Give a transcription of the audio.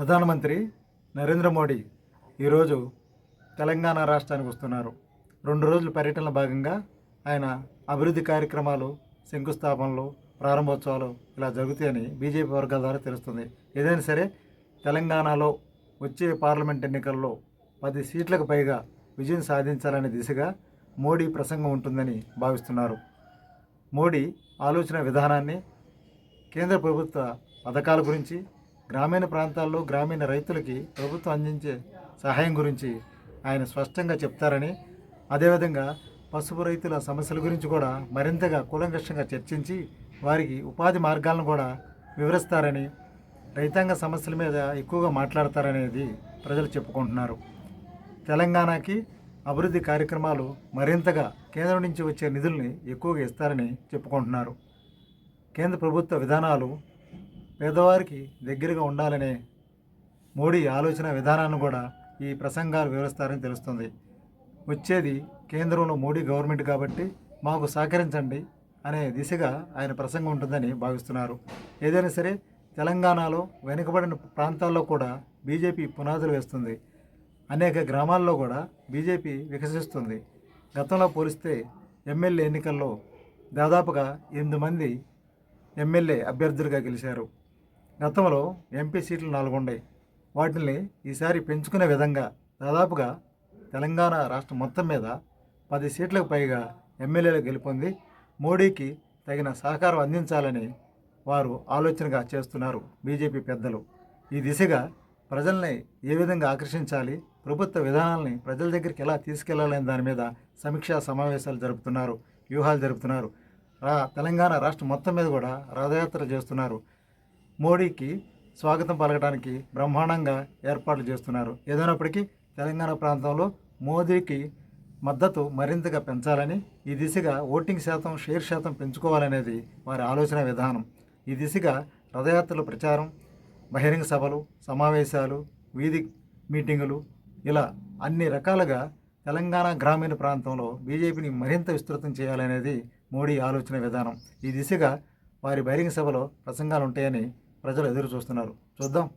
ప్రధానమంత్రి నరేంద్ర మోడీ ఈరోజు తెలంగాణ రాష్ట్రానికి వస్తున్నారు. రెండు రోజుల పర్యటనలో భాగంగా ఆయన అభివృద్ధి కార్యక్రమాలు శంకుస్థాపనలు ప్రారంభోత్సవాలు ఇలా జరుగుతాయని బీజేపీ వర్గాల ద్వారా తెలుస్తుంది. ఏదైనా సరే తెలంగాణలో వచ్చే పార్లమెంట్ ఎన్నికల్లో పది సీట్లకు పైగా విజయం సాధించాలనే దిశగా మోడీ ప్రసంగం ఉంటుందని భావిస్తున్నారు. మోడీ ఆలోచన విధానాన్ని కేంద్ర ప్రభుత్వ పథకాల గురించి గ్రామీణ ప్రాంతాల్లో గ్రామీణ రైతులకి ప్రభుత్వం అందించే సహాయం గురించి ఆయన స్పష్టంగా చెప్తారని అదేవిధంగా పసుపు రైతుల సమస్యల గురించి కూడా మరింతగా కూలంకషంగా చర్చించి వారికి ఉపాధి మార్గాలను కూడా వివరిస్తారని రైతాంగ సమస్యల మీద ఎక్కువగా మాట్లాడతారనేది ప్రజలు చెప్పుకుంటున్నారు. తెలంగాణకి అభివృద్ధి కార్యక్రమాలు మరింతగా కేంద్రం నుంచి వచ్చే నిధుల్ని ఎక్కువగా ఇస్తారని చెప్పుకుంటున్నారు. కేంద్ర ప్రభుత్వ విధానాలు పేదవారికి దగ్గరగా ఉండాలనే మోడీ ఆలోచన విధానాన్ని కూడా ఈ ప్రసంగాలు వివరిస్తారని తెలుస్తుంది. వచ్చేది కేంద్రంలో మోడీ గవర్నమెంట్ కాబట్టి మాకు సహకరించండి అనే దిశగా ఆయన ప్రసంగం ఉంటుందని భావిస్తున్నారు. ఏదైనా సరే తెలంగాణలో వెనుకబడిన ప్రాంతాల్లో కూడా బీజేపీ పునాదులు వేస్తుంది. అనేక గ్రామాల్లో కూడా బీజేపీ వికసిస్తుంది. గతంలో పోలిస్తే ఎమ్మెల్యే ఎన్నికల్లో దాదాపుగా ఎనిమిది మంది ఎమ్మెల్యే అభ్యర్థులుగా గెలిచారు. గతంలో ఎంపీ సీట్లు నాలుగు ఉన్నాయి వాటిని ఈసారి పెంచుకునే విధంగా దాదాపుగా తెలంగాణ రాష్ట్రం మొత్తం మీద పది సీట్లకు పైగా ఎమ్మెల్యేలు గెలుపొంది మోడీకి తగిన సహకారం అందించాలని వారు ఆలోచనగా చేస్తున్నారు బీజేపీ పెద్దలు. ఈ దిశగా ప్రజల్ని ఏ విధంగా ఆకర్షించాలి ప్రభుత్వ విధానాల్ని ప్రజల దగ్గరికి ఎలా తీసుకెళ్ళాలనే దాని మీద సమీక్షా సమావేశాలు జరుపుతున్నారు వ్యూహాలు జరుపుతున్నారు. రా తెలంగాణ రాష్ట్రం మొత్తం మీద కూడా రథయాత్ర చేస్తున్నారు. మోడీకి స్వాగతం పలకడానికి బ్రహ్మాండంగా ఏర్పాట్లు చేస్తున్నారు. ఏదైనప్పటికీ తెలంగాణ ప్రాంతంలో మోదీకి మద్దతు మరింతగా పెంచాలని ఈ దిశగా ఓటింగ్ శాతం షేర్ శాతం పెంచుకోవాలనేది వారి ఆలోచన విధానం. ఈ దిశగా రథయాత్రల ప్రచారం బహిరంగ సభలు సమావేశాలు వీధి మీటింగులు ఇలా అన్ని రకాలుగా తెలంగాణ గ్రామీణ ప్రాంతంలో బీజేపీని మరింత విస్తృతం చేయాలనేది మోడీ ఆలోచన విధానం. ఈ దిశగా వారి బహిరంగ సభలో ప్రసంగాలు ఉంటాయని ప్రజలు ఎదురు చూస్తున్నారు. చూద్దాం.